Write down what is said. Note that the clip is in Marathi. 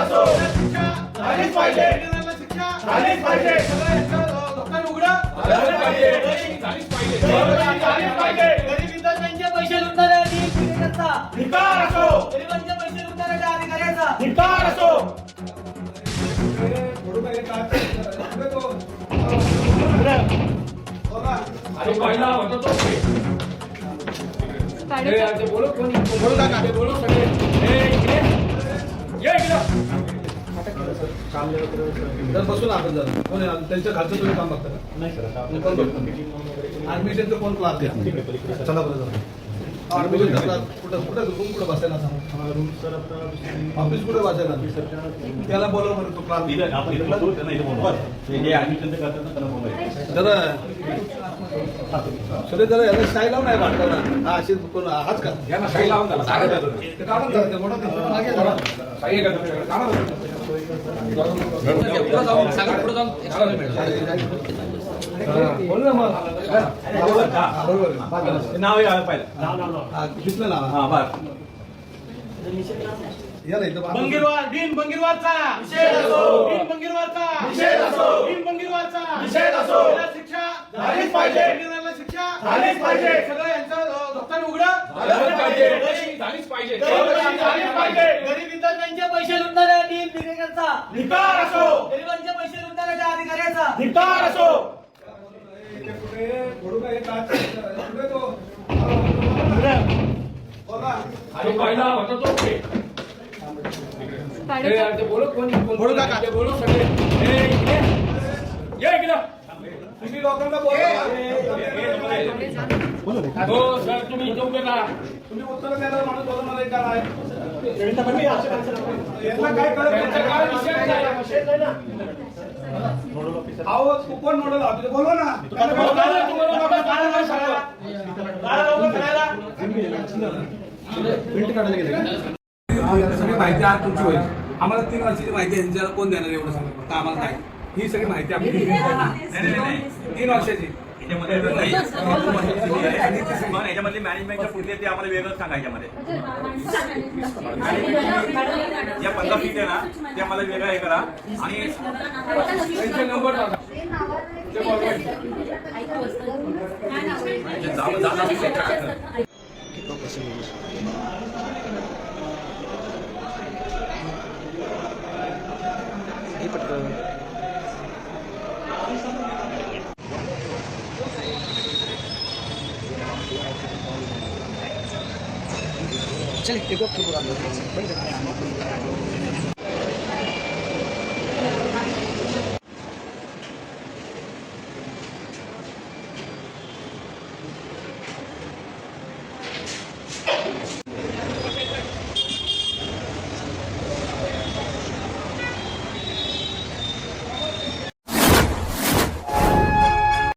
असो झालीच पाहिजे शिक्षा झालीच पाहिजे दुकान उघडं झालं पाहिजे झालीच पाहिजे झालीच पाहिजे गरिबीचा त्यांचे पैसे लुटणाऱ्या अधिकाऱ्यांचा धिकार असो गरिबांचे पैसे लुटणाऱ्या अधिकाऱ्यांचा धिकार असो अरे पहिला होतो तो बोलो कोणी बोलो सगळे तर बसून आपण जरा कोण आहे? त्यांच्या खालचं तुम्ही काम बघता का? नाही सर कोण बघतो. ऍडमिशनचं कोण क्लास द्या चला बरं ऍडमिशनचा क्लास कुठं कुठं रूम कुठं बसायला सांगा? ऑफिस कुठे बसायला? त्याला बोलव बरं. तो क्लास जरा सगळे जरा याला स्टाईल लावून आहे वाटतं हा अशी कोण हाच का यांना साई लावून द्या. सागर द्या तुम्ही. ते काढून धरा, ते मोठं दिसतं. मागे जरा. साई आहे का तुमच्याकडे? काढा ना तुम्ही. बोल ना मग हा, बरोबर आहे. नाव यायला पाहिजे हा, दिसलं ना हा बस या ना इथं बाजूला. बंगीरवार दिन बंगीरवारचा निषेध असो. दिन बंगीरवारचा निषेध असो. दिन बंगीरवारचा निषेध असो. याला शिक्षा झालीच पाहिजे. बंगीरवारला शिक्षा झालीच पाहिजे. सगळं यांचं दुकान उघडा. झालीच पाहिजे. झालीच पाहिजे. झालीच पाहिजे. गरीब विद्यार्थ्यांचे पैसे लुटणाऱ्या पीडितांचा धिक्कार असो. गरिबांचे पैसे लुटणाऱ्या अधिकाऱ्यांचा. धिक्कार असो. बोलो कोणी? बोलू नका. ते बोलू सगळे. हे ये इकडे. तुम्ही लोकांना बोला. हो सर तुम्ही इथं उभे राहा. तुम्ही उत्तर देणार माणूस बोला मला एक काय यांना काय कळत. अहो कोण बोलवा ना. सगळी माहिती आज तुमची होईल. आम्हाला तीन वर्षाची माहिती आहे यांच्याला कोण देणार एवढं सांगा. आम्हाला नाही ही सगळी माहिती आपली तीन वर्षाची याच्यामधली मॅनेजमेंटच्या पुढले ते आम्हाला वेगळं सांगा याच्यामध्ये या पंधरा फीट आहे ना ते आम्हाला वेगळं हे करा आणि नंबर चल एक